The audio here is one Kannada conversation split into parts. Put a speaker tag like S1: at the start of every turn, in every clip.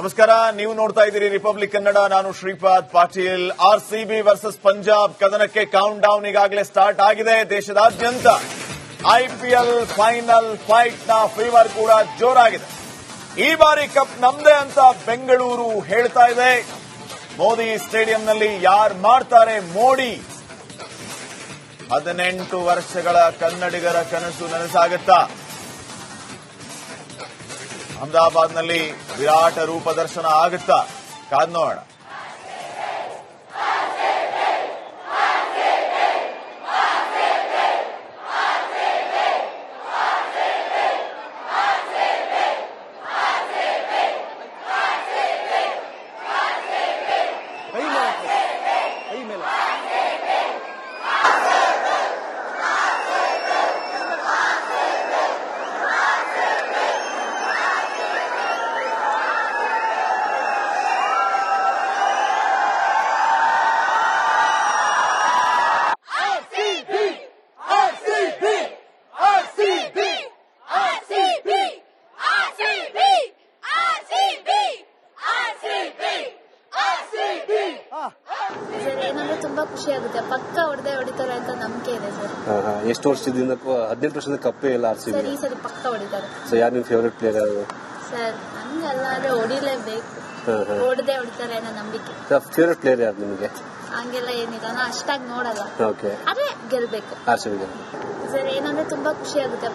S1: ನಮಸ್ಕಾರ, ನೀವು ನೋಡ್ತಾ ಇದ್ದೀರಿ ರಿಪಬ್ಲಿಕ್ ಕನ್ನಡ ನಾನು Shripad Patil. R C B versus Punjab ಕದನಕ್ಕೆ count down ಈಗಾಗಲೇ ಸ್ಟಾರ್ಟ್ ಆಗಿದೆ. ದೇಶದಾದ್ಯಂತ ಐಪಿಎಲ್ ಫೈನಲ್ ಫೈಟ್ನ ಫೀವರ್ ಕೂಡ ಜೋರಾಗಿದೆ. ಈ ಬಾರಿ ಕಪ್ ನಮ್ದೇ ಅಂತ ಬೆಂಗಳೂರು ಹೇಳ್ತಾ ಇದೆ. ಮೋದಿ ಸ್ಟೇಡಿಯಂನಲ್ಲಿ ಯಾರು ಮಾಡ್ತಾರೆ ಮೋಡಿ? ಹದಿನೆಂಟು ವರ್ಷಗಳ ಕನ್ನಡಿಗರ ಕನಸು ನನಸಾಗುತ್ತಾ. ಅಹಮದಾಬಾದ್ನಲ್ಲಿ ವಿರಾಟ ರೂಪ ದರ್ಶನ ಆಗುತ್ತಾ? ಕಾದ್ ನೋಡೋಣ
S2: ಕೈ ಮೇಲೆ ಕೈ ಮೇಲೆ
S3: RCB! RCB! RCB! RCB! RCB!
S4: Sir ಏನಂದ್ರೆ ತುಂಬಾ ಖುಷಿ ಆಗುತ್ತೆ ಪಕ್ಕ ಹೊಡೆದೇ ಹೊಡಿತಾರೆ ಅಂತ ನಂಬಿಕೆ ಇದೆ ಸರ್.
S2: ಎಷ್ಟು ವರ್ಷದಿಂದ ಹದಿನೆಂಟು ವರ್ಷದಿಂದ ಕಪ್ಪೆ ಇಲ್ಲ ಆರ್ ಸಿ
S4: ಸರ್ ಈ ಸರಿ ಪಕ್ಕ ಹೊಡಿತಾರೆ.
S2: ಸೊ ಯಾರು ನಿಮ್ಮ ಫೇವ್ರೆಟ್ ಪ್ಲೇಯರ್ ಯಾರು?
S4: ಸರ್ ಹಂಗಲ್ಲ ಆದ್ರೆ ಹೊಡಿಲೇಬೇಕು. ಹೊಡೆದೇ ಹೊಡಿತಾರೆ ಅನ್ನೋ ನಂಬಿಕೆ.
S2: ಫೇವ್ರೆಟ್ ಪ್ಲೇಯರ್ ಯಾರು ನಿಮಗೆ?
S4: ಹಂಗೆಲ್ಲ ಏನಿಲ್ಲ. ನಾ ಅಷ್ಟಾಗಿ ನೋಡಲ್ಲ.
S2: ಓಕೆ
S4: ಅದೇ ಗೆಲ್ಬೇಕು.
S2: ಆರ್ ಸಿ
S4: ಸರ್ ಏನಂದ್ರೆ ತುಂಬಾ ಖುಷಿ ಆಗುತ್ತೆ.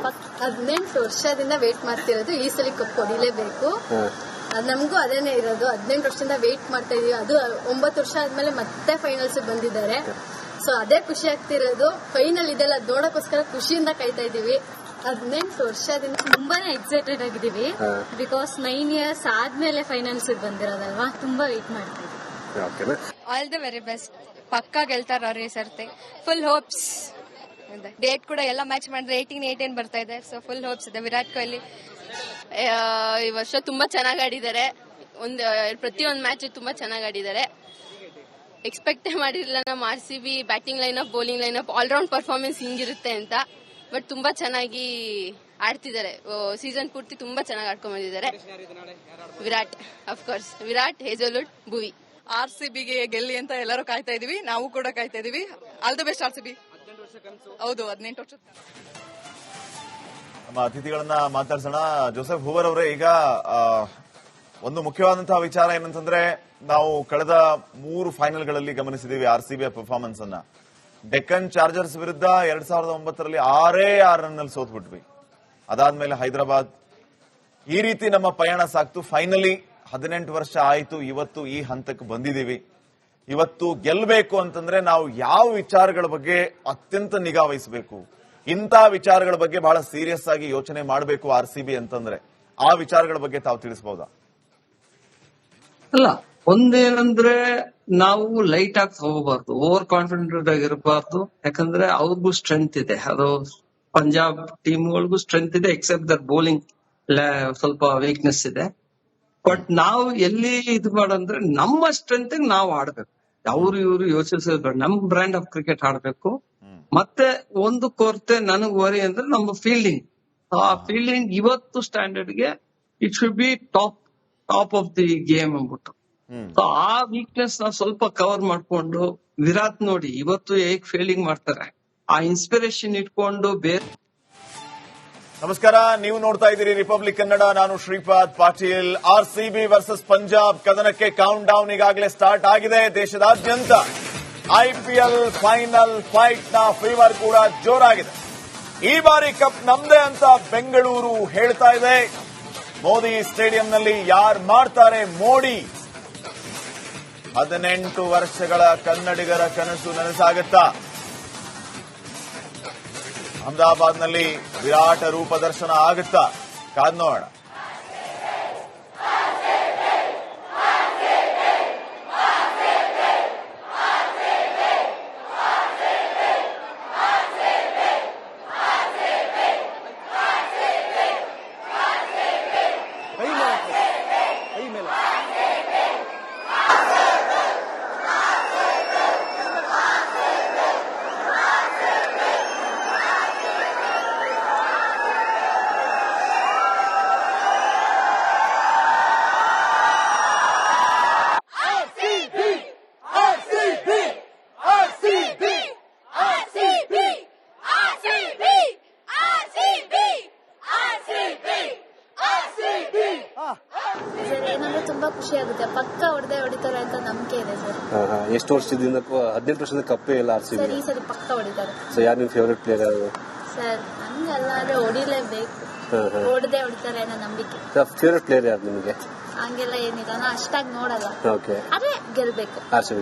S5: ಹದಿನೆಂಟು ವರ್ಷದಿಂದ ವೇಟ್ ಮಾಡ್ತಿರೋದು ಈ ಸಲ ಕಪ್ ಹೊಡಿಲೇಬೇಕು. ಅದ್ ನಮಗೂ ಅದೇನೆ ಇರೋದು. ಹದಿನೆಂಟು ವರ್ಷದಿಂದ ವೇಟ್ ಮಾಡ್ತಾ ಇದೀವಿ. ಅದು ಒಂಬತ್ತು ವರ್ಷ ಆದ್ಮೇಲೆ ಮತ್ತೆ ಫೈನಲ್ಸ್ ಬಂದಿದ್ದಾರೆ. ಸೊ ಅದೇ ಖುಷಿ ಆಗ್ತಿರೋದು. ಫೈನಲ್ ಇದೆಲ್ಲ ನೋಡೋಕ್ಕೋಸ್ಕರ ಖುಷಿಯಿಂದ ಕಾಯ್ತಾ ಇದೀವಿ ಹದಿನೆಂಟು ವರ್ಷದಿಂದ
S6: ತುಂಬಾನೇ ಎಕ್ಸೈಟೆಡ್ ಆಗಿದ್ದೀವಿ. ಬಿಕಾಸ್ ನೈನ್ ಇಯರ್ಸ್ ಆದ್ಮೇಲೆ ಫೈನಲ್ಸ್ ಬಂದಿರೋದಲ್ವಾ? ತುಂಬಾ ವೇಟ್ ಮಾಡ್ತೀವಿ ಇದ್ದೀವಿ.
S7: ಆಲ್ ದ ವೆರಿ ಬೆಸ್ಟ್ ಪಕ್ಕಾ ಗೆಲ್ತಾರ ಅವ್ರು ಸರ್ತಿ. ಫುಲ್ ಹೋಪ್ಸ್ ಡೇಟ್ ಕೂಡ ಎಲ್ಲ ಮ್ಯಾಚ್ ಮಾಡಿದ್ರೆ ಏಯ್ಟೀನ್ ಏಯ್ಟೀನ್ ಬರ್ತಾ ಇದೆ. ಸೊ ಫುಲ್ ಹೋಪ್ಸ್ ಇದೆ. ವಿರಾಟ್ ಕೊಹ್ಲಿ ಈ ವರ್ಷ ತುಂಬಾ ಚೆನ್ನಾಗಿ ಆಡಿದ್ದಾರೆ. ಒಂದು ಪ್ರತಿಯೊಂದು ಮ್ಯಾಚ್ ತುಂಬಾ ಚೆನ್ನಾಗಿ ಆಡಿದ್ದಾರೆ. ಎಕ್ಸ್ಪೆಕ್ಟೇ ಮಾಡಿರಲಿಲ್ಲ ನಮ್ಮ R C B batting line up bowling line up all round performance ಹಿಂಗಿರುತ್ತೆ ಅಂತ. ಬಟ್ ತುಂಬಾ ಚೆನ್ನಾಗಿ ಆಡ್ತಿದ್ದಾರೆ. ಸೀಸನ್ ಪೂರ್ತಿ ತುಂಬಾ ಚೆನ್ನಾಗಿ ಆಡ್ಕೊಂಡ್ ಬಂದಿದ್ದಾರೆ Virat of course Virat Hazlewood Bhuvi.
S8: R C ಬಿಗೆ ಗೆಲ್ಲಿ ಅಂತ ಎಲ್ಲರೂ ಕಾಯ್ತಾ ಇದೀವಿ. ನಾವು ಕೂಡ ಕಾಯ್ತಾ ಇದೀವಿ. All the best R C B. ಹೌದು ಹದಿನೆಂಟು ವರ್ಷ.
S1: ನಮ್ಮ ಅತಿಥಿಗಳನ್ನ ಮಾತಾಡ್ಸೋಣ. ಜೋಸೆಫ್ ಹೂವರ್ ಅವರೇ ಈಗ ಒಂದು ಮುಖ್ಯವಾದಂತಹ ವಿಚಾರ ಏನಂತಂದ್ರೆ, ನಾವು ಕಳೆದ ಮೂರು ಫೈನಲ್ಗಳಲ್ಲಿ ಗಮನಿಸಿದೀವಿ ಆರ್ ಸಿ ಬಿ ಪರ್ಫಾರ್ಮೆನ್ಸ್ ಅನ್ನ ಡೆಕ್ಕನ್ ಚಾರ್ಜರ್ಸ್ ವಿರುದ್ಧ ಎರಡ್ ಸಾವಿರದ ಒಂಬತ್ತರಲ್ಲಿ ಆರೇ ಆರು ರನ್ನಲ್ಲಿ ಸೋತ್ಬಿಟ್ವಿ. ಅದಾದ್ಮೇಲೆ ಹೈದರಾಬಾದ್. ಈ ರೀತಿ ನಮ್ಮ ಪಯಣ ಸಾಕ್ತು. ಫೈನಲಿ ಹದಿನೆಂಟು ವರ್ಷ ಆಯಿತು. ಇವತ್ತು ಈ ಹಂತಕ್ಕೆ ಬಂದಿದ್ದೀವಿ. ಇವತ್ತು ಗೆಲ್ಲಬೇಕು ಅಂತಂದ್ರೆ ನಾವು ಯಾವ ವಿಚಾರಗಳ ಬಗ್ಗೆ ಅತ್ಯಂತ ನಿಗಾ ವಹಿಸಬೇಕು. ಇಂಥ ವಿಚಾರಗಳ ಬಗ್ಗೆ ಬಹಳ ಸೀರಿಯಸ್ ಆಗಿ ಯೋಚನೆ ಮಾಡಬೇಕು ಆರ್ ಸಿ ಬಿ ಅಂತಂದ್ರೆ. ಆ ವಿಚಾರಗಳ ಬಗ್ಗೆ ತಾವು ತಿಳಿಸಬಹುದಾ
S9: ಅಲ್ಲ. ಒಂದೇನಂದ್ರೆ ನಾವು ಲೈಟ್ ಆಗಿ ಹೋಗಬಾರ್ದು ಓವರ್ ಕಾನ್ಫಿಡೆಂಟ್ ಆಗಿರಬಾರ್ದು ಯಾಕಂದ್ರೆ ಅವ್ರಿಗೂ ಸ್ಟ್ರೆಂತ್ ಇದೆ. ಅದು ಪಂಜಾಬ್ ಟೀಮ್ಗಳಿಗೂ ಸ್ಟ್ರೆಂತ್ ಇದೆ ಎಕ್ಸೆಪ್ಟ್ ದರ್ ಬೌಲಿಂಗ್ ಸ್ವಲ್ಪ ವೀಕ್ನೆಸ್ ಇದೆ. ಬಟ್ ನಾವು ಎಲ್ಲಿ ಇದು ಮಾಡಂದ್ರೆ ನಮ್ಮ ಸ್ಟ್ರೆಂತ್ ನಾವು ಆಡ್ಬೇಕು. ಅವ್ರು ಇವ್ರು ಯೋಚಿಸಬೇಕು ನಮ್ ಬ್ರ್ಯಾಂಡ್ ಆಫ್ ಕ್ರಿಕೆಟ್ ಆಡ್ಬೇಕು. ಮತ್ತೆ ಒಂದು ಕೊರತೆ ನನಗ್ ವರಿ ಅಂದ್ರೆ ನಮ್ಮ ಫೀಲ್ಡಿಂಗ್ ಆ ಫೀಲ್ಡಿಂಗ್ ಇವತ್ತು ಸ್ಟ್ಯಾಂಡರ್ಡ್ಗೆ it should be top top of the game ಅಂದ್ಬಿಟ್ಟು. ಸೊ ಆ ವೀಕ್ನೆಸ್ನ ಸ್ವಲ್ಪ ಕವರ್ ಮಾಡ್ಕೊಂಡು ವಿರಾಟ್ ನೋಡಿ ಇವತ್ತು ಹೇಗ್ ಫೀಲಿಂಗ್ ಮಾಡ್ತಾರೆ. ಆ ಇನ್ಸ್ಪಿರೇಷನ್ ಇಟ್ಕೊಂಡು ಬೇರೆ
S1: ನಮಸ್ಕಾರ ನೀವು ನೋಡ್ತಾ ಇದ್ದೀರಿ ರಿಪಬ್ಲಿಕ್ ಕನ್ನಡ ನಾನು Shripad Patil. R C B versus Punjab ಕದನಕ್ಕೆ count down ಈಗಾಗಲೇ ಸ್ಟಾರ್ಟ್ ಆಗಿದೆ. ದೇಶದಾದ್ಯಂತ ಐಪಿಎಲ್ ಫೈನಲ್ ಫೈಟ್ನ ಫೀವರ್ ಕೂಡ ಜೋರಾಗಿದೆ. ಈ ಬಾರಿ ಕಪ್ ನಮ್ದೇ ಅಂತ ಬೆಂಗಳೂರು ಹೇಳ್ತಾ ಇದೆ. ಮೋದಿ ಸ್ಟೇಡಿಯಂನಲ್ಲಿ ಯಾರು ಮಾಡ್ತಾರೆ ಮೋಡಿ? ಹದಿನೆಂಟು ವರ್ಷಗಳ ಕನ್ನಡಿಗರ ಕನಸು ನನಸಾಗುತ್ತಾ? ಅಹಮದಾಬಾದ್ನಲ್ಲಿ ವಿರಾಟ ರೂಪ ದರ್ಶನ ಆಗುತ್ತಾ? ಕಾದ್ ನೋಡೋಣ.
S4: ಏನಂದ್ರೆ ತುಂಬಾ ಖುಷಿ ಆಗುತ್ತೆ ಪಕ್ಕ ಹೊಡೆದೇ ಹೊಡಿತಾರೆ ಅಂತ ನಂಬಿಕೆ ಇದೆ ಸರ್.
S2: ಎಷ್ಟು ವರ್ಷದಿಂದ ಹದಿನೆಂಟು ವರ್ಷದಿಂದ ಕಪ್ಪೆ ಇಲ್ಲ ಆರ್ ಸಿ
S4: ಸರ್
S2: ಬಿ
S4: ಈ ಸರಿ ಪಕ್ಕ ಹೊಡಿತಾರೆ.
S2: ಸೊ ಯಾರು ನಿಮ್ ಫೇವ್ರೆಟ್ ಪ್ಲೇಯರ್ ಯಾರು?
S4: ಸರ್ ಹಂಗಲ್ಲ ಅಂದ್ರೆ ಹೊಡಿಲೇಬೇಕು. ಹೊಡೆದೇ ಹೊಡಿತಾರೆ ಅನ್ನೋ ನಂಬಿಕೆ.
S2: ಫೇವ್ರೆಟ್ ಪ್ಲೇಯರ್ ಯಾರು ನಿಮಗೆ?
S4: ಹಂಗೆಲ್ಲ ಏನಿಲ್ಲ. ನಾ ಅಷ್ಟಾಗಿ ನೋಡಲ್ಲ.
S2: ಓಕೆ
S4: ಅದೇ ಗೆಲ್ಬೇಕು.
S2: ಆರ್ ಸಿ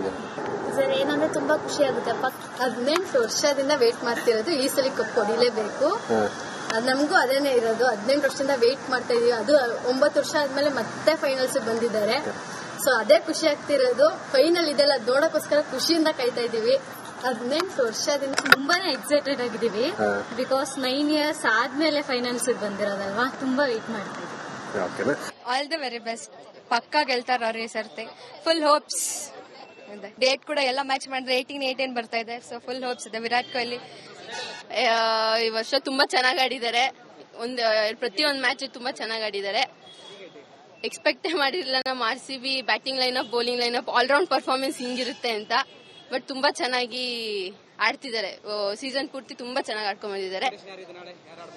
S4: ಸರ್ ಏನಂದ್ರೆ ತುಂಬಾ ಖುಷಿ ಆಗುತ್ತೆ ಪಕ್ಕ
S5: ಹದಿನೆಂಟು ವರ್ಷದಿಂದ ವೇಟ್ ಮಾಡ್ತಿರೋದು. ಈ ಸಲ ಕಪ್ ಹೊಡಿಲೇಬೇಕು. ನಮಗೂ ಅದೇನೆ ಇರೋದು. ಹದಿನೆಂಟು ವರ್ಷದಿಂದ ವೇಟ್ ಮಾಡ್ತಾ ಇದೀವಿ. ಅದು ಒಂಬತ್ತು ವರ್ಷ ಆದ್ಮೇಲೆ ಮತ್ತೆ ಫೈನಲ್ಸ್ ಬಂದಿದ್ದಾರೆ. ಸೊ ಅದೇ ಖುಷಿ ಆಗ್ತಿರೋದು. ಫೈನಲ್ ಇದೆಲ್ಲ ನೋಡೋಕ್ಕೋಸ್ಕರ ಖುಷಿಯಿಂದ ಕಾಯ್ತಾ ಇದೀವಿ. ಹದಿನೆಂಟು ವರ್ಷದಿಂದ
S6: ತುಂಬಾನೇ ಎಕ್ಸೈಟೆಡ್ ಆಗಿದ್ದೀವಿ. ಬಿಕಾಸ್ ನೈನ್ ಇಯರ್ಸ್ ಆದ್ಮೇಲೆ ಫೈನಲ್ಸ್ ಬಂದಿರೋದಲ್ವಾ? ತುಂಬಾ ವೇಟ್ ಮಾಡ್ತಾ ಇದೀವಿ.
S2: ಓಕೆನಾ
S7: ಆಲ್ ದ ವೆರಿ ಬೆಸ್ಟ್ ಪಕ್ಕ ಗೆಲ್ತಾರ ಸರ್ತಿ. ಫುಲ್ ಹೋಪ್ಸ್ ಡೇಟ್ ಕೂಡ ಎಲ್ಲ ಮ್ಯಾಚ್ ಮಾಡಿದ್ರೆ ಏಯ್ಟೀನ್ ಏಯ್ಟೀನ್ ಬರ್ತಾ ಇದೆ. ಸೊ ಫುಲ್ ಹೋಪ್ಸ್ ಇದೆ. ವಿರಾಟ್ ಕೊಹ್ಲಿ
S10: ಈ ವರ್ಷ ತುಂಬಾ ಚೆನ್ನಾಗಿ ಆಡಿದ್ದಾರೆ. ಒಂದು ಪ್ರತಿಯೊಂದು ಮ್ಯಾಚ್ ತುಂಬಾ ಚೆನ್ನಾಗಿ ಆಡಿದ್ದಾರೆ. ಎಕ್ಸ್ಪೆಕ್ಟೇ ಮಾಡಿರಲಿಲ್ಲ ನಮ್ಮ R C B batting line up bowling line up all round performance ಹಿಂಗಿರುತ್ತೆ ಅಂತ. ಬಟ್ ತುಂಬಾ ಚೆನ್ನಾಗಿ ಆಡ್ತಿದ್ದಾರೆ. ಸೀಸನ್ ಪೂರ್ತಿ ತುಂಬಾ ಚೆನ್ನಾಗಿ ಆಡ್ಕೊಂಡ್ ಬಂದಿದ್ದಾರೆ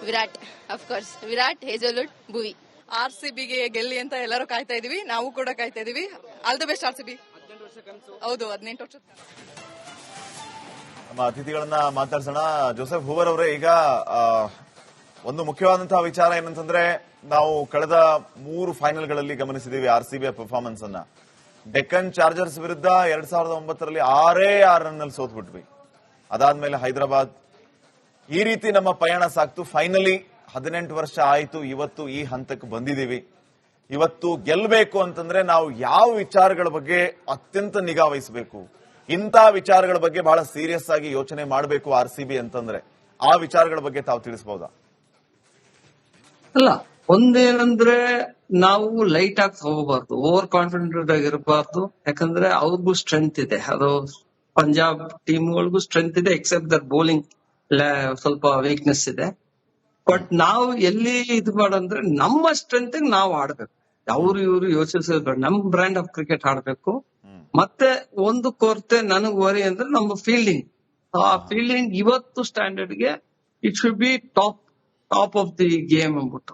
S10: Virat of course Virat Hazlewood Bhuvi.
S8: R C ಬಿಗೆ ಗೆಲ್ಲಿ ಅಂತ ಎಲ್ಲರೂ ಕಾಯ್ತಾ ಇದೀವಿ. ನಾವು ಕೂಡ ಕಾಯ್ತಾ ಇದೀವಿ. All the best R C B ಹೌದು ಹದಿನೆಂಟು ವರ್ಷ
S1: ನಮ್ಮ ಅತಿಥಿಗಳನ್ನ ಮಾತಾಡ್ಸೋಣ. ಜೋಸೆಫ್ ಹೂವರ್ ಅವರೇ ಈಗ ಆ, ಒಂದು ಮುಖ್ಯವಾದಂತಹ ವಿಚಾರ ಏನಂತಂದ್ರೆ ನಾವು ಕಳೆದ ಮೂರು ಫೈನಲ್ಗಳಲ್ಲಿ ಗಮನಿಸಿದೀವಿ ಆರ್ ಸಿ ಬಿ ಪರ್ಫಾರ್ಮೆನ್ಸ್ ಅನ್ನ ಡೆಕ್ಕನ್ ಚಾರ್ಜರ್ಸ್ ವಿರುದ್ಧ ಎರಡ್ ಸಾವಿರದ ಒಂಬತ್ತರಲ್ಲಿ ಆರೇ ಆರ್ ರನ್ನಲ್ಲಿ ಸೋತ್ಬಿಟ್ವಿ. ಅದಾದ್ಮೇಲೆ ಹೈದರಾಬಾದ್. ಈ ರೀತಿ ನಮ್ಮ ಪಯಣ ಸಾಕ್ತು. ಫೈನಲಿ ಹದಿನೆಂಟು ವರ್ಷ ಆಯಿತು. ಇವತ್ತು ಈ ಹಂತಕ್ಕೆ ಬಂದಿದ್ದೀವಿ. ಇವತ್ತು ಗೆಲ್ಲಬೇಕು ಅಂತಂದ್ರೆ ನಾವು ಯಾವ ವಿಚಾರಗಳ ಬಗ್ಗೆ ಅತ್ಯಂತ ನಿಗಾ ವಹಿಸಬೇಕು. ಇಂಥ ವಿಚಾರಗಳ ಬಗ್ಗೆ ಬಹಳ ಸೀರಿಯಸ್ ಆಗಿ ಯೋಚನೆ ಮಾಡಬೇಕು ಆರ್ ಸಿ ಬಿ ಅಂತಂದ್ರೆ. ಆ ವಿಚಾರಗಳ ಬಗ್ಗೆ ತಾವು ತಿಳಿಸಬಹುದಾ
S9: ಅಲ್ಲ, ಒಂದೇನಂದ್ರೆ ನಾವು ಲೈಟ್ ಆಗಿ ಹೋಗಬಾರ್ದು ಓವರ್ ಕಾನ್ಫಿಡೆಂಟ್ ಆಗಿರಬಾರ್ದು ಯಾಕಂದ್ರೆ ಅವ್ರಿಗೂ ಸ್ಟ್ರೆಂತ್ ಇದೆ. ಅದು ಪಂಜಾಬ್ ಟೀಮ್ಗಳಿಗೂ ಸ್ಟ್ರೆಂತ್ ಇದೆ ಎಕ್ಸೆಪ್ಟ್ ದರ್ ಬೌಲಿಂಗ್ ಸ್ವಲ್ಪ ವೀಕ್ನೆಸ್ ಇದೆ. ಬಟ್ ನಾವು ಎಲ್ಲಿ ಇದು ಮಾಡಂದ್ರೆ ನಮ್ಮ ಸ್ಟ್ರೆಂತ್ ನಾವು ಆಡ್ಬೇಕು. ಅವ್ರು ಇವ್ರು ಯೋಚಿಸಬೇಡ ನಮ್ ಬ್ರ್ಯಾಂಡ್ ಆಫ್ ಕ್ರಿಕೆಟ್ ಆಡ್ಬೇಕು. ಮತ್ತೆ ಒಂದು ಕೊರತೆ ನನಗ್ ವರಿ ಅಂದ್ರೆ ನಮ್ಮ ಫೀಲ್ಡಿಂಗ್ ಆ ಫೀಲ್ಡಿಂಗ್ ಇವತ್ತು ಸ್ಟ್ಯಾಂಡರ್ಡ್ಗೆ it should be top top of the game ಅಂದ್ಬಿಟ್ಟು.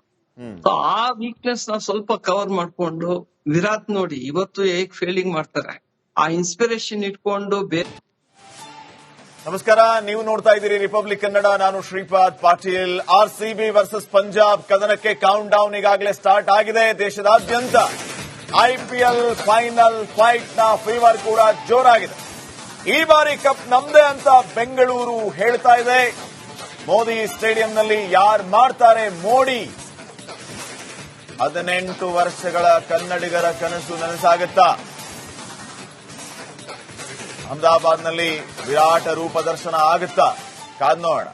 S9: ಸೊ ಆ ವೀಕ್ನೆಸ್ನ ಸ್ವಲ್ಪ ಕವರ್ ಮಾಡ್ಕೊಂಡು ವಿರಾಟ್ ನೋಡಿ ಇವತ್ತು ಹೇಗ್ ಫೀಲ್ಡಿಂಗ್ ಮಾಡ್ತಾರೆ. ಆ ಇನ್ಸ್ಪಿರೇಷನ್ ಇಟ್ಕೊಂಡು ಬೇರೆ
S1: ನಮಸ್ಕಾರ, ನೀವು ನೋಡ್ತಾ ಇದ್ದೀರಿ ರಿಪಬ್ಲಿಕ್ ಕನ್ನಡ ನಾನು Shripad Patil. R C B versus Punjab ಕದನಕ್ಕೆ count down ಈಗಾಗಲೇ ಸ್ಟಾರ್ಟ್ ಆಗಿದೆ. ದೇಶದಾದ್ಯಂತ ಐಪಿಎಲ್ ಫೈನಲ್ ಫೈಟ್ನ ಫೀವರ್ ಕೂಡ ಜೋರಾಗಿದೆ. ಈ ಬಾರಿ ಕಪ್ ನಮ್ದೇ ಅಂತ ಬೆಂಗಳೂರು ಹೇಳ್ತಾ ಇದೆ. ಮೋದಿ ಸ್ಟೇಡಿಯಂನಲ್ಲಿ ಯಾರು ಮಾಡ್ತಾರೆ ಮೋಡಿ? ಹದಿನೆಂಟು ವರ್ಷಗಳ ಕನ್ನಡಿಗರ ಕನಸು ನನಸಾಗುತ್ತಾ? ಅಹಮದಾಬಾದ್ನಲ್ಲಿ ವಿರಾಟ ರೂಪ ದರ್ಶನ ಆಗುತ್ತಾ? ಕಾದ್ ನೋಡೋಣ.